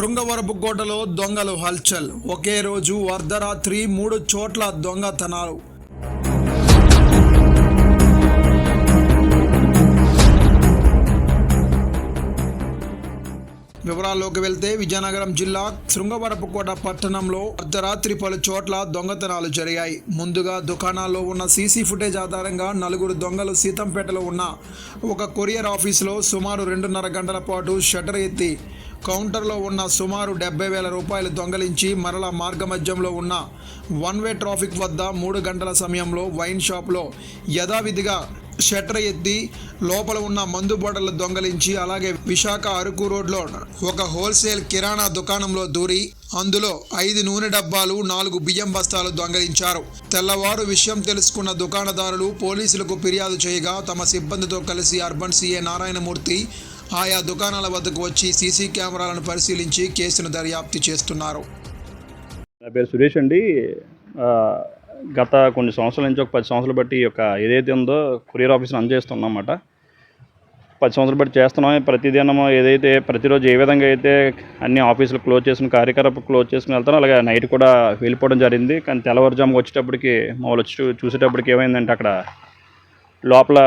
శృంగవరపుకోటలో దొంగలు హల్చల్. ఒకే రోజు అర్ధరాత్రి మూడు చోట్ల దొంగతనాలు. వివరాల్లోకి వెళ్తే విజయనగరం జిల్లా శృంగవరపుకోట పట్టణంలో అర్ధరాత్రి పలు చోట్ల దొంగతనాలు జరిగాయి. ముందుగా దుకాణాల్లో ఉన్న సీసీ ఫుటేజ్ ఆధారంగా నలుగురు దొంగలు సీతంపేటలో ఉన్న ఒక కొరియర్ ఆఫీసులో సుమారు రెండున్నర గంటల పాటు షట్టర్ ఎత్తి కౌంటర్లో ఉన్న సుమారు డెబ్బై వేల రూపాయలు దొంగలించి మరల మార్గమధ్యంలో ఉన్న వన్ వే ట్రాఫిక్ వద్ద మూడు గంటల సమయంలో వైన్ షాప్లో యథావిధిగా షట్టర్ ఎత్తి లోపల ఉన్న మందు బాటలు దొంగలించి అలాగే విశాఖ అరకు రోడ్లో ఒక హోల్సేల్ కిరాణా దుకాణంలో దూరి అందులో ఐదు నూనె డబ్బాలు నాలుగు బియ్యం బస్తాలు దొంగలించారు. తెల్లవారు విషయం తెలుసుకున్న దుకాణదారులు పోలీసులకు ఫిర్యాదు చేయగా తమ సిబ్బందితో కలిసి అర్బన్ సీఏ నారాయణమూర్తి ఆయా దుకాణాల వద్దకు వచ్చి సీసీ కెమెరాలను పరిశీలించి కేసును దర్యాప్తు చేస్తున్నారు. నా పేరు సురేష్ అండి. గత కొన్ని సంవత్సరాల నుంచి ఒక పది సంవత్సరాలు బట్టి ఈ యొక్క ఏదైతే ఉందో కొరియర్ ఆఫీస్ని అందజేస్తున్నాం అన్నమాట పది సంవత్సరాలు బట్టి చేస్తున్నాం. ప్రతిదినము ఏదైతే ప్రతిరోజు ఏ విధంగా అయితే అన్ని ఆఫీసులు క్లోజ్ చేసుకుని కార్యకలాపం క్లోజ్ చేసుకుని వెళ్తానో అలాగే నైట్ కూడా వెళ్ళిపోవడం జరిగింది. కానీ తెల్లవారుజాము వచ్చేటప్పటికి మామూలు వచ్చి చూసేటప్పటికి ఏమైందంటే అక్కడ లోపల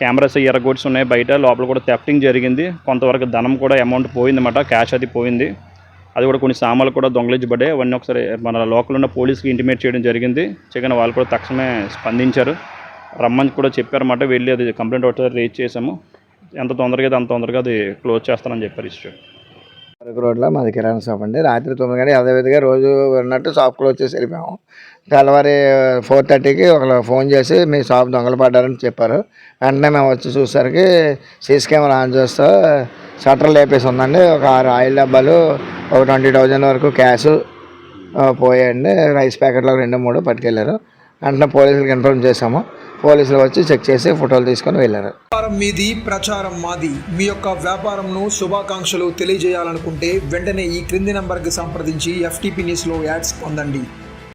కెమెరాస్ ఎర్రగొట్స్ ఉన్నాయి. బయట లోపల కూడా థెఫ్టింగ్ జరిగింది. కొంతవరకు ధనం కూడా అమౌంట్ పోయిందన్నమాట. క్యాష్ అది పోయింది. అది కూడా కొన్ని సామాన్లు కూడా దొంగలించబడ్డాయి. అవన్నీ ఒకసారి మన లోకల్ ఉన్న పోలీస్కి ఇంటిమేట్ చేయడం జరిగింది. చికెన్ వాళ్ళు కూడా తక్షణమే స్పందించారు. రమ్మని కూడా చెప్పారన్నమాట. వెళ్ళి అది కంప్లైంట్ ఒకసారి రేజ్ చేసాము ఎంత తొందరగా అయితే అంత తొందరగా అది క్లోజ్ చేస్తానని చెప్పారు ఇష్యూ. అరకు రోడ్లో మాది కిరాణా షాప్ అండి. రాత్రి తొమ్మిది గంటల యథావిధిగా రోజు ఉన్నట్టు షాప్ క్లోజ్ చేసి వెళ్ళిపోయాము. తెల్లవారి ఫోర్ థర్టీకి ఒకళ్ళు ఫోన్ చేసి మీ షాప్ దొంగలు పడ్డారని చెప్పారు. వెంటనే మేము వచ్చి చూసేసరికి సీసీ కెమెరా ఆన్ చేస్తూ షట్టర్లు లేపేసి ఉందండి. ఒక ఆరు ఆయిల్ డబ్బాలు ఒక ట్వంటీ థౌజండ్ వరకు క్యాష్ పోయాయండి రైస్ ప్యాకెట్లో రెండు మూడు పట్టుకెళ్ళారు. అంటే పోలీసులకు ఇన్ఫార్మ్ చేసాము పోలీసులు వచ్చి చెక్ చేసి ఫోటోలు తీసుకొని వెళ్ళారు. వ్యాపారం మీది ప్రచారం మాది. మీ యొక్క వ్యాపారంను శుభాకాంక్షలు తెలియజేయాలనుకుంటే వెంటనే ఈ క్రింది నంబర్కి సంప్రదించి ఎఫ్టీపీ న్యూస్లో యాడ్స్ పొందండి.